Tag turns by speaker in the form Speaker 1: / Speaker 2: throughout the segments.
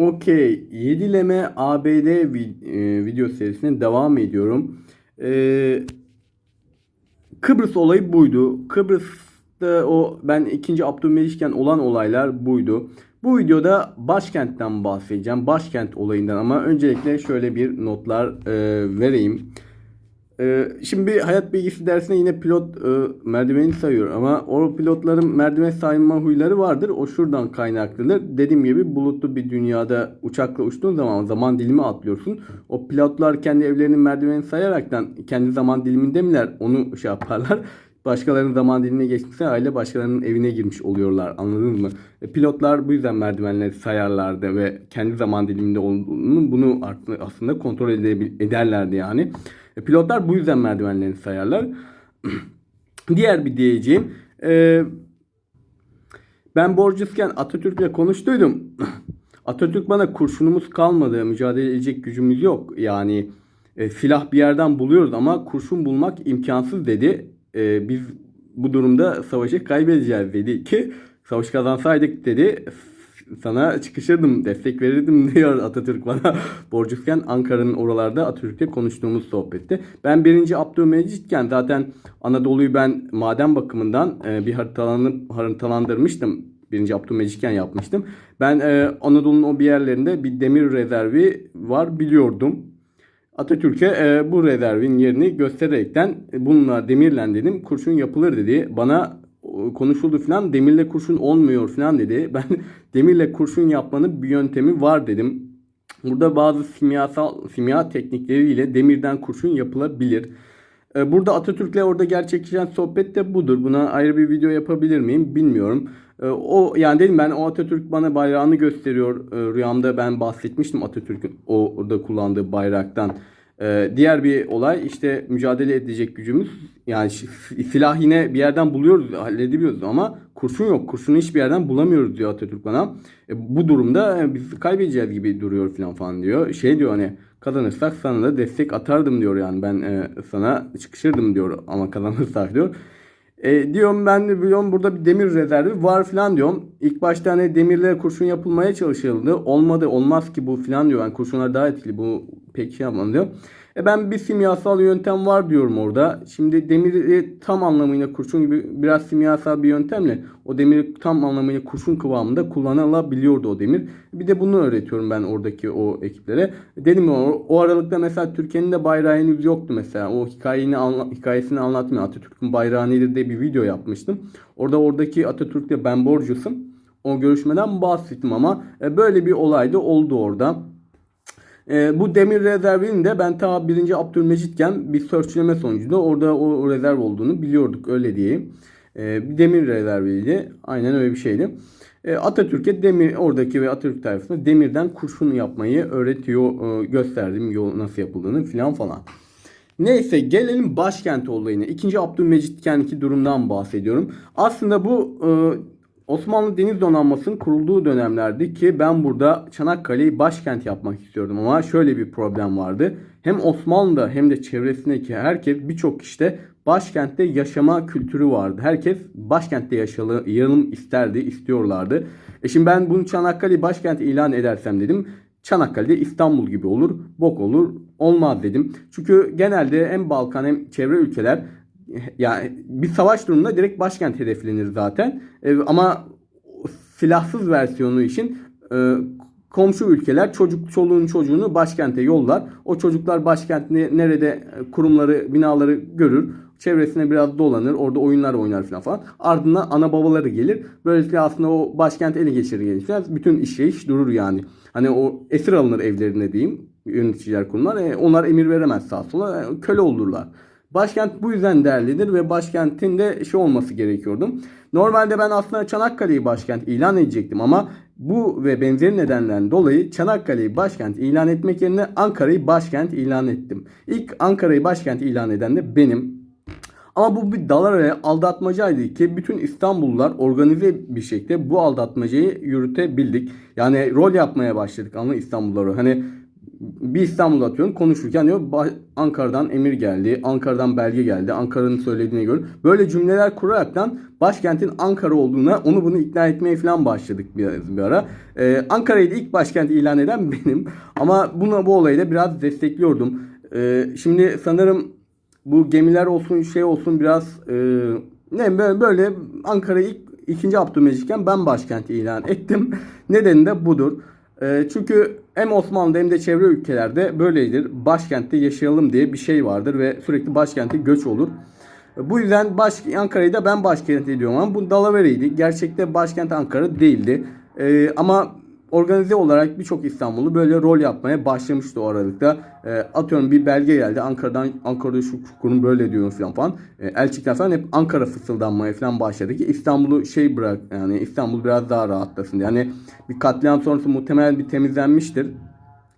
Speaker 1: Okey. Yedileme ABD e, video serisine devam ediyorum. Ee, Kıbrıs olayı buydu. Kıbrıs'ta o ben 2. Abdülmecitken olan olaylar buydu. Bu videoda başkentten bahsedeceğim. Başkent olayından ama öncelikle şöyle bir notlar e, vereyim. E, şimdi hayat bilgisi dersine yine pilot e, merdiveni sayıyor ama o pilotların merdiven sayma huyları vardır. O şuradan kaynaklıdır. Dediğim gibi bulutlu bir dünyada uçakla uçtuğun zaman zaman dilimi atlıyorsun. O pilotlar kendi evlerinin merdivenini sayaraktan kendi zaman diliminde miler onu şey yaparlar. Başkalarının zaman dilimine geçmişse aile başkalarının evine girmiş oluyorlar. Anladınız mı? E, pilotlar bu yüzden merdivenleri sayarlardı ve kendi zaman diliminde olduğunu bunu aslında kontrol edebil- ederlerdi yani. E, pilotlar bu yüzden merdivenlerini sayarlar. Diğer bir diyeceğim. e, ben borcusken Atatürk'le konuştuydum. Atatürk bana kurşunumuz kalmadı, mücadele edecek gücümüz yok. Yani e, silah bir yerden buluyoruz ama kurşun bulmak imkansız dedi. E, biz bu durumda savaşı kaybedeceğiz dedi ki savaş kazansaydık dedi sana çıkışırdım, destek verirdim diyor Atatürk bana. Borcusken Ankara'nın oralarda Atatürk'le konuştuğumuz sohbette. Ben birinci Abdülmecitken zaten Anadolu'yu ben maden bakımından e, bir haritalanıp haritalandırmıştım. Birinci Abdülmecitken yapmıştım. Ben e, Anadolu'nun o bir yerlerinde bir demir rezervi var biliyordum. Atatürk'e e, bu rezervin yerini göstererekten bununla demirlen dedim kurşun yapılır dedi. Bana konuşuldu falan demirle kurşun olmuyor falan dedi. Ben demirle kurşun yapmanın bir yöntemi var dedim. Burada bazı simyasal simya teknikleriyle demirden kurşun yapılabilir. E, Burada Atatürk'le orada gerçekleşen sohbet de budur. Buna ayrı bir video yapabilir miyim bilmiyorum. E, O yani dedim ben o Atatürk bana bayrağını gösteriyor. E, Rüyamda ben bahsetmiştim Atatürk'ün orada kullandığı bayraktan. E, Diğer bir olay işte mücadele edecek gücümüz. Yani silah yine bir yerden buluyoruz, halledebiliyoruz ama kurşun yok. Kurşunu hiçbir yerden bulamıyoruz diyor Atatürk bana. E, bu durumda e, biz kaybedeceğiz gibi duruyor falan falan diyor. Şey diyor hani kazanırsak sana da destek atardım diyor yani ben e, sana çıkışırdım diyor ama kazanırsak diyor. E, diyorum ben de biliyorum burada bir demir rezervi var falan diyorum. İlk başta hani demirle kurşun yapılmaya çalışıldı. Olmadı olmaz ki bu falan diyor. Yani kurşunlar daha etkili bu pek şey yapmadı diyor. E ben bir simyasal yöntem var diyorum orada. Şimdi demiri tam anlamıyla kurşun gibi biraz simyasal bir yöntemle o demiri tam anlamıyla kurşun kıvamında kullanılabiliyordu o demir. Bir de bunu öğretiyorum ben oradaki o ekiplere. Dedim ya, o, o aralıkta mesela Türkiye'nin de bayrağı henüz yoktu mesela. O hikayeni anla, hikayesini anlatmıyor. Atatürk'ün bayrağı nedir diye bir video yapmıştım. Orada oradaki Atatürk'le ben borcusum. O görüşmeden bahsettim ama e, böyle bir olay da oldu orada. E, bu demir rezervinin de ben ta 1. Abdülmecitken bir searchleme sonucunda orada o, rezerv olduğunu biliyorduk öyle diyeyim. E, bir demir rezerviydi. Aynen öyle bir şeydi. E, Atatürk'e demir oradaki ve Atatürk tarafında demirden kurşun yapmayı öğretiyor, e, gösterdim yol nasıl yapıldığını filan falan. Neyse gelelim başkent olayına. İkinci Abdülmecitken'deki durumdan bahsediyorum. Aslında bu e, Osmanlı Deniz Donanması'nın kurulduğu dönemlerdi ki ben burada Çanakkale'yi başkent yapmak istiyordum ama şöyle bir problem vardı. Hem Osmanlı'da hem de çevresindeki herkes birçok işte başkentte yaşama kültürü vardı. Herkes başkentte yaşayalım isterdi, istiyorlardı. E şimdi ben bunu Çanakkale'yi başkent ilan edersem dedim. Çanakkale'de İstanbul gibi olur, bok olur, olmaz dedim. Çünkü genelde hem Balkan hem çevre ülkeler yani bir savaş durumunda direkt başkent hedeflenir zaten. E, ama silahsız versiyonu için e, komşu ülkeler çocuk çoluğun çocuğunu başkente yollar. O çocuklar başkentte nerede e, kurumları, binaları görür. Çevresine biraz dolanır. Orada oyunlar oynar falan falan. Ardından ana babaları gelir. Böylelikle aslında o başkent ele geçirir gelişmez. Bütün işleyiş durur yani. Hani o esir alınır evlerine diyeyim. Yöneticiler kurumlar. E, onlar emir veremez sağa sola. E, köle olurlar. Başkent bu yüzden değerlidir ve başkentin de şey olması gerekiyordu. Normalde ben aslında Çanakkale'yi başkent ilan edecektim ama bu ve benzeri nedenlerden dolayı Çanakkale'yi başkent ilan etmek yerine Ankara'yı başkent ilan ettim. İlk Ankara'yı başkent ilan eden de benim. Ama bu bir dalara aldatmacaydı ki bütün İstanbullular organize bir şekilde bu aldatmacayı yürütebildik. Yani rol yapmaya başladık anla İstanbulluları. Hani bir İstanbul'da atıyorum konuşurken diyor "Ba- Ankara'dan emir geldi, Ankara'dan belge geldi, Ankara'nın söylediğine göre böyle cümleler kuraraktan başkentin Ankara olduğuna onu bunu ikna etmeye falan başladık bir, bir ara. Ee, Ankara'yı da ilk başkent ilan eden benim. Ama buna bu olayı da biraz destekliyordum. Ee, şimdi sanırım bu gemiler olsun şey olsun biraz e, ne böyle, böyle Ankara'yı ilk ikinci Abdülmecit'ken ben başkent ilan ettim. Nedeni de budur. E, çünkü hem Osmanlı'da hem de çevre ülkelerde böyledir. Başkentte yaşayalım diye bir şey vardır ve sürekli başkente göç olur. Bu yüzden baş, Ankara'yı da ben başkent ediyorum ama bu Dalavere'ydi. Gerçekte başkent Ankara değildi. E, ama organize olarak birçok İstanbullu böyle rol yapmaya başlamıştı o aralıkta. E, atıyorum bir belge geldi Ankara'dan Ankara'da şu kurum böyle diyor falan falan. E, elçikler falan hep Ankara fısıldanmaya falan başladı ki İstanbul'u şey bırak yani İstanbul biraz daha rahatlasın. Yani bir katliam sonrası muhtemelen bir temizlenmiştir.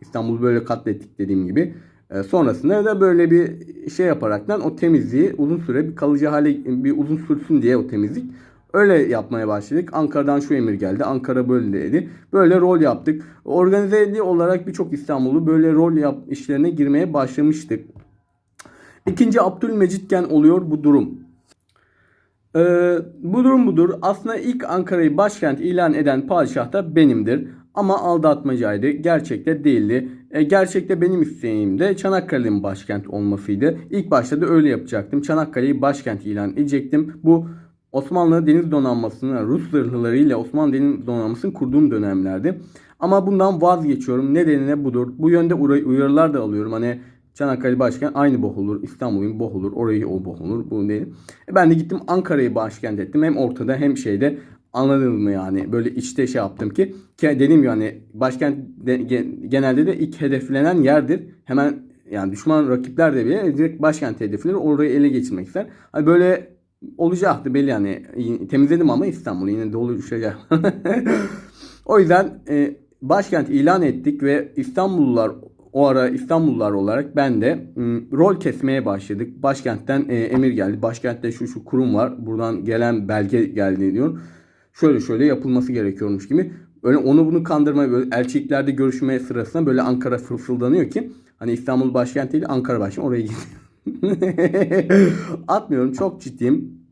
Speaker 1: İstanbul'u böyle katlettik dediğim gibi. E, sonrasında da böyle bir şey yaparaktan o temizliği uzun süre bir kalıcı hale bir uzun sürsün diye o temizlik Öyle yapmaya başladık. Ankara'dan şu emir geldi. Ankara böyle dedi. Böyle rol yaptık. Organizeli olarak birçok İstanbul'u böyle rol yap işlerine girmeye başlamıştık. İkinci Abdülmecitken oluyor bu durum. Ee, bu durum budur. Aslında ilk Ankara'yı başkent ilan eden padişah da benimdir. Ama aldatmacaydı. Gerçekte değildi. E, gerçekte benim isteğim de Çanakkale'nin başkent olmasıydı. İlk başta da öyle yapacaktım. Çanakkale'yi başkent ilan edecektim. Bu Osmanlı Deniz Donanması'nın Rus zırhlıları ile Osmanlı Deniz Donanması'nı kurduğum dönemlerdi. Ama bundan vazgeçiyorum. Nedeni ne budur. Bu yönde uyarılar da alıyorum. Hani Çanakkale başkent aynı boh. İstanbul'un boh. Orayı o boh olur. Bu değil. E ben de gittim Ankara'yı başkent ettim. Hem ortada hem şeyde anladın mı yani? Böyle içte şey yaptım ki, ki dediğim yani başkent de, genelde de ilk hedeflenen yerdir. Hemen yani düşman rakipler de bile direkt başkent hedeflenir. Orayı ele geçirmek ister. Hani böyle olacaktı belli yani. Temizledim ama İstanbul'u yine dolu düşecek. o yüzden e, başkent ilan ettik ve İstanbullular o ara İstanbullular olarak ben de m, rol kesmeye başladık. Başkentten e, emir geldi. Başkentte şu şu kurum var. Buradan gelen belge geldi diyor. Şöyle şöyle yapılması gerekiyormuş gibi. Öyle onu bunu kandırma böyle elçiliklerde görüşme sırasında böyle Ankara fısıldanıyor ki hani İstanbul başkent değil Ankara başkent oraya gidiyor. Atmıyorum çok ciddiyim.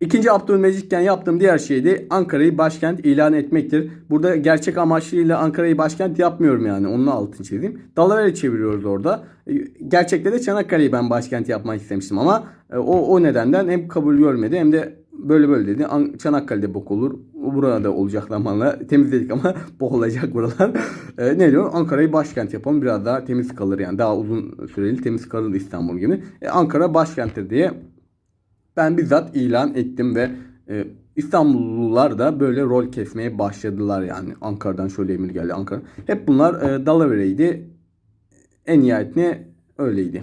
Speaker 1: İkinci Abdülmecit'ken yaptığım diğer şey de Ankara'yı başkent ilan etmektir. Burada gerçek amaçlıyla Ankara'yı başkent yapmıyorum yani. Onun altını çizeyim. Dalavere çeviriyoruz orada. E, gerçekte de Çanakkale'yi ben başkent yapmak istemiştim ama e, o, o nedenden hem kabul görmedi hem de böyle böyle dedi. Çanakkale'de bok olur. Burada olacak zamanla. Temizledik ama bok olacak buralar. e, ne diyor? Ankara'yı başkent yapalım. Biraz daha temiz kalır yani. Daha uzun süreli temiz kalır İstanbul gibi. E, Ankara başkenttir diye ben bizzat ilan ettim ve e, İstanbullular da böyle rol kesmeye başladılar yani. Ankara'dan şöyle emir geldi Ankara. Hep bunlar e, Dalavere'ydi. En nihayetinde öyleydi.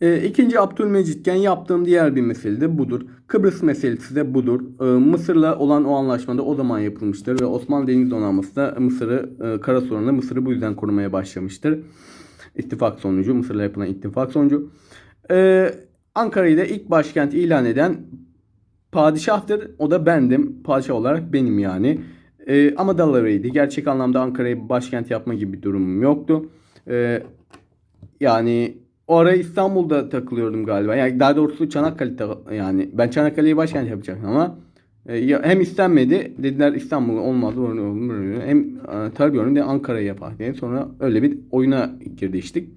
Speaker 1: E, ikinci Abdülmecitken yaptığım diğer bir mesele de budur. Kıbrıs meselesi de budur. E, Mısır'la olan o anlaşmada o zaman yapılmıştır ve Osmanlı Deniz Donanması da Mısır'ı e, kara sorununda Mısır'ı bu yüzden korumaya başlamıştır. İttifak sonucu, Mısır'la yapılan ittifak sonucu. E, Ankara'yı da ilk başkent ilan eden padişahtır. O da bendim. Padişah olarak benim yani. E, ama Dalavere'ydi. Gerçek anlamda Ankara'yı başkent yapma gibi bir durumum yoktu. E, yani o ara İstanbul'da takılıyordum galiba. Yani daha doğrusu Çanakkale yani ben Çanakkale'yi başkent yapacaktım ama e, hem istenmedi dediler İstanbul olmaz hem e, hem de Ankara'yı yapar diye sonra öyle bir oyuna girmiştik.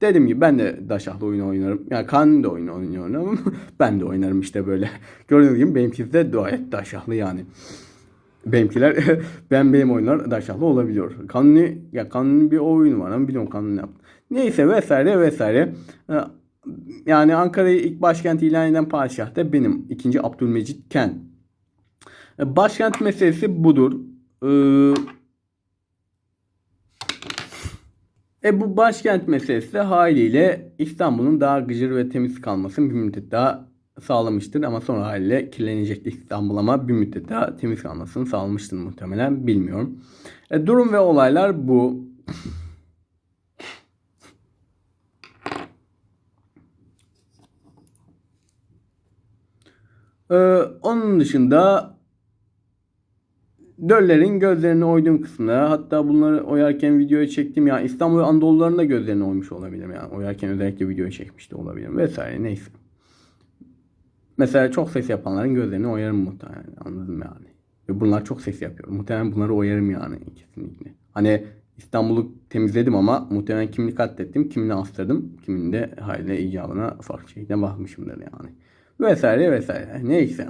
Speaker 1: Dediğim gibi ben de Daşah'la oyun oynarım. Yani Kan da oyun oynuyorum. ben de oynarım işte böyle. Gördüğünüz gibi benimkisi de gayet Daşahlı yani. Benimkiler ben benim oyunlar Daşahlı olabiliyor. Kanuni ya Kanuni bir oyun var ama biliyorum Kanuni yaptı. Neyse vesaire vesaire. Ee, yani Ankara'yı ilk başkent ilan eden padişah da benim. ikinci Abdülmecit Ken. Ee, başkent meselesi budur. Ee, E bu başkent meselesi de haliyle İstanbul'un daha gıcır ve temiz kalmasını bir müddet daha sağlamıştır. Ama sonra haliyle kirlenecekti İstanbul ama bir müddet daha temiz kalmasını sağlamıştır muhtemelen bilmiyorum. E, durum ve olaylar bu. Ee, onun dışında Döllerin gözlerini oyduğum kısmına hatta bunları oyarken videoya çektim ya İstanbul Anadoluların da gözlerini oymuş olabilirim yani oyarken özellikle videoya çekmişti olabilirim vesaire neyse. mesela çok ses yapanların gözlerini oyarım muhtemelen. Anladım yani. Ve bunlar çok ses yapıyor. Muhtemelen bunları oyarım yani kesinlikle. Hani İstanbul'u temizledim ama muhtemelen kimini katlettim, kimini astırdım, kimini de hayli icabına farklı şekilde bakmışımdır yani. Vesaire vesaire. Neyse.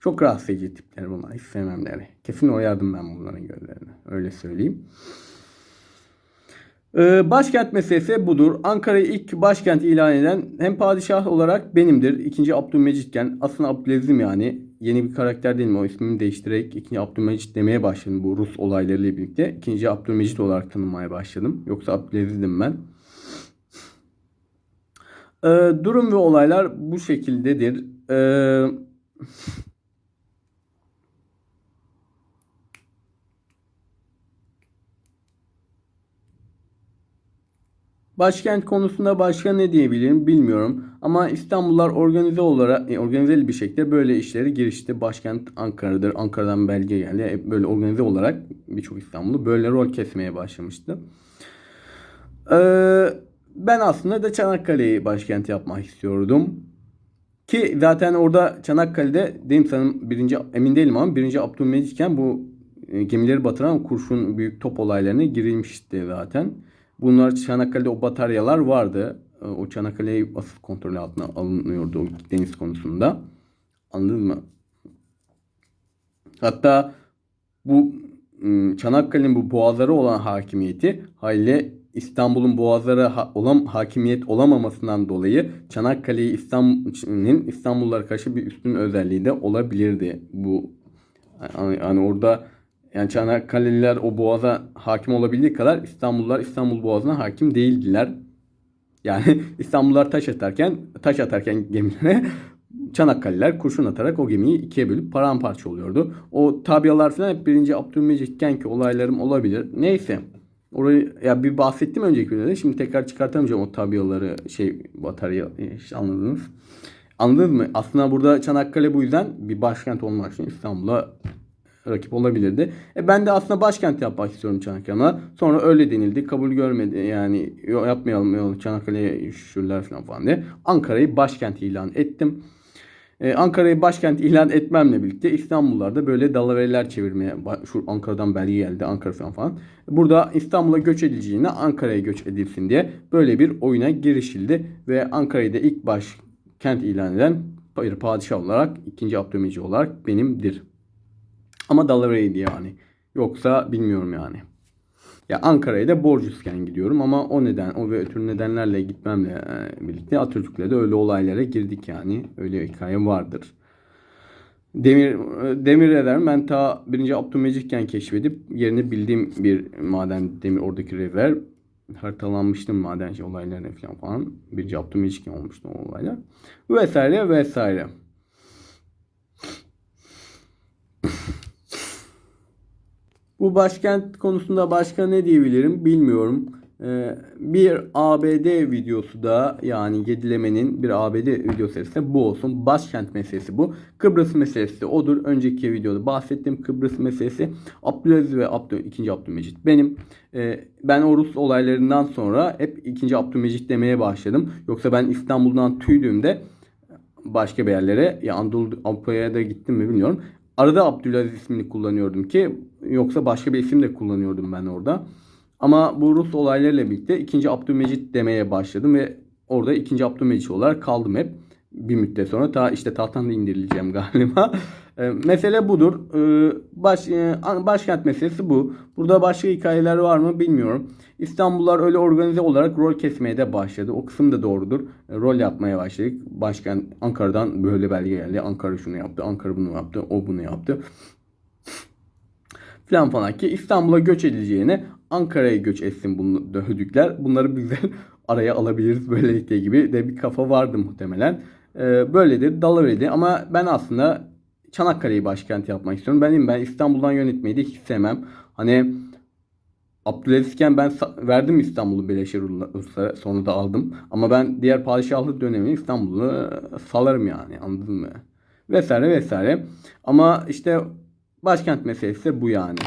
Speaker 1: Çok rahatsız edici tipler bunlar. Hiç sevmemleri. Kesin oyardım ben bunların gözlerini. Öyle söyleyeyim. Ee, başkent meselesi budur. Ankara'yı ilk başkent ilan eden hem padişah olarak benimdir. İkinci Abdülmecitken aslında Abdülaziz'im yani. Yeni bir karakter değilim. O ismimi değiştirerek ikinci Abdülmecit demeye başladım bu Rus olaylarıyla birlikte. İkinci Abdülmecit olarak tanınmaya başladım. Yoksa Abdülaziz'dim ben. Ee, durum ve olaylar bu şekildedir. Ee, Başkent konusunda başka ne diyebilirim bilmiyorum. Ama İstanbullular organize olarak e, organizeli bir şekilde böyle işlere girişti. Başkent Ankara'dır. Ankara'dan belge geldi. Hep böyle organize olarak birçok İstanbullu böyle rol kesmeye başlamıştı. Ee, ben aslında da Çanakkale'yi başkent yapmak istiyordum. Ki zaten orada Çanakkale'de dedim sanırım birinci emin değilim ama birinci Abdülmecitken bu e, gemileri batıran kurşun büyük top olaylarına girilmişti zaten. Bunlar Çanakkale'de o bataryalar vardı. E, O Çanakkale'yi asıl kontrolü altına alınıyordu o deniz konusunda. Anladın mı? Hatta bu ım, Çanakkale'nin bu boğazları olan hakimiyeti haliyle İstanbul'un boğazlara ha- olan hakimiyet olamamasından dolayı Çanakkale'yi İstanbul'un İstanbullulara karşı bir üstün özelliği de olabilirdi. Bu yani, yani orada yani Çanakkale'liler o boğaza hakim olabildiği kadar İstanbullular İstanbul boğazına hakim değildiler. Yani İstanbullular taş atarken taş atarken gemilere Çanakkale'liler kurşun atarak o gemiyi ikiye bölüp paramparça oluyordu. O tabialar falan hep birinci Abdülmecit'ken ki olaylarım olabilir. Neyse. Orayı ya bir bahsettim önceki videoda. Şimdi tekrar çıkartamayacağım o tabiaları şey batarya işte anladınız. Anladınız mı? Aslında burada Çanakkale bu yüzden bir başkent olmak için İstanbul'a rakip olabilirdi. E ben de aslında başkent yapmak istiyorum Çanakkale'ye. Sonra öyle denildi. Kabul görmedi. Yani "Yo, yapmayalım, yapmayalım Çanakkale'ye üşürler falan falan diye. Ankara'yı başkent ilan ettim. Ee, Ankara'yı başkent ilan etmemle birlikte İstanbullular da böyle dalavereler çevirmeye şu Ankara'dan belge geldi Ankara falan falan. Burada İstanbul'a göç edileceğine Ankara'ya göç edilsin diye böyle bir oyuna girişildi ve Ankara'yı da ilk başkent ilan eden bir padişah olarak ikinci Abdülmecit olarak benimdir. Ama dalavereydi yani. Yoksa bilmiyorum yani. Ya Ankara'ya da borcusken gidiyorum ama o neden, o ve ötürü nedenlerle gitmemle e, birlikte Atatürk'le de öyle olaylara girdik yani. Öyle hikaye vardır. Demir demir eder ben ta 1. Abdülmecit'ken keşfedip yerini bildiğim bir maden demir oradaki rezerv haritalanmıştım maden şey olaylarına falan falan. 1. Abdülmecit'ken olmuştu o olaylar. Vesaire vesaire. Bu başkent konusunda başka ne diyebilirim bilmiyorum. Ee, bir ABD videosu da yani Yedileme'nin bir ABD video serisi bu olsun. Başkent meselesi bu. Kıbrıs meselesi odur. Önceki videoda bahsettiğim Kıbrıs meselesi. Abdülaziz ve Abdü, 2. Abdülmecit benim. Ee, ben o Rus olaylarından sonra hep 2. Abdülmecit demeye başladım. Yoksa ben İstanbul'dan tüydüğümde başka bir yerlere ya Anadolu Avrupa'ya da gittim mi bilmiyorum. Arada Abdülaziz ismini kullanıyordum ki yoksa başka bir isim de kullanıyordum ben orada. Ama bu Rus olaylarıyla birlikte 2. Abdülmecit demeye başladım ve orada 2. Abdülmecit olarak kaldım hep. Bir müddet sonra ta işte tahttan da indirileceğim galiba. E, mesele budur. E, baş, e, başkent meselesi bu. Burada başka hikayeler var mı bilmiyorum. İstanbullular öyle organize olarak rol kesmeye de başladı. O kısım da doğrudur. E, rol yapmaya başladık. Başkent Ankara'dan böyle belge geldi. Ankara şunu yaptı, Ankara bunu yaptı, o bunu yaptı falan falan ki İstanbul'a göç edileceğine Ankara'ya göç etsin bunu döndükler. Bunları güzel araya alabiliriz böylelikle gibi de bir kafa vardı muhtemelen. Ee, böyledir dalıverdi ama ben aslında Çanakkale'yi başkent yapmak istiyorum. Benim ben İstanbul'dan yönetmeyi de hiç sevmem. Hani Abdülazizken ben verdim İstanbul'u Beleşir Rus'a sonra da aldım. Ama ben diğer padişahlık dönemini İstanbul'u e, salarım yani anladın mı? Vesaire vesaire. Ama işte başkent meselesi bu yani.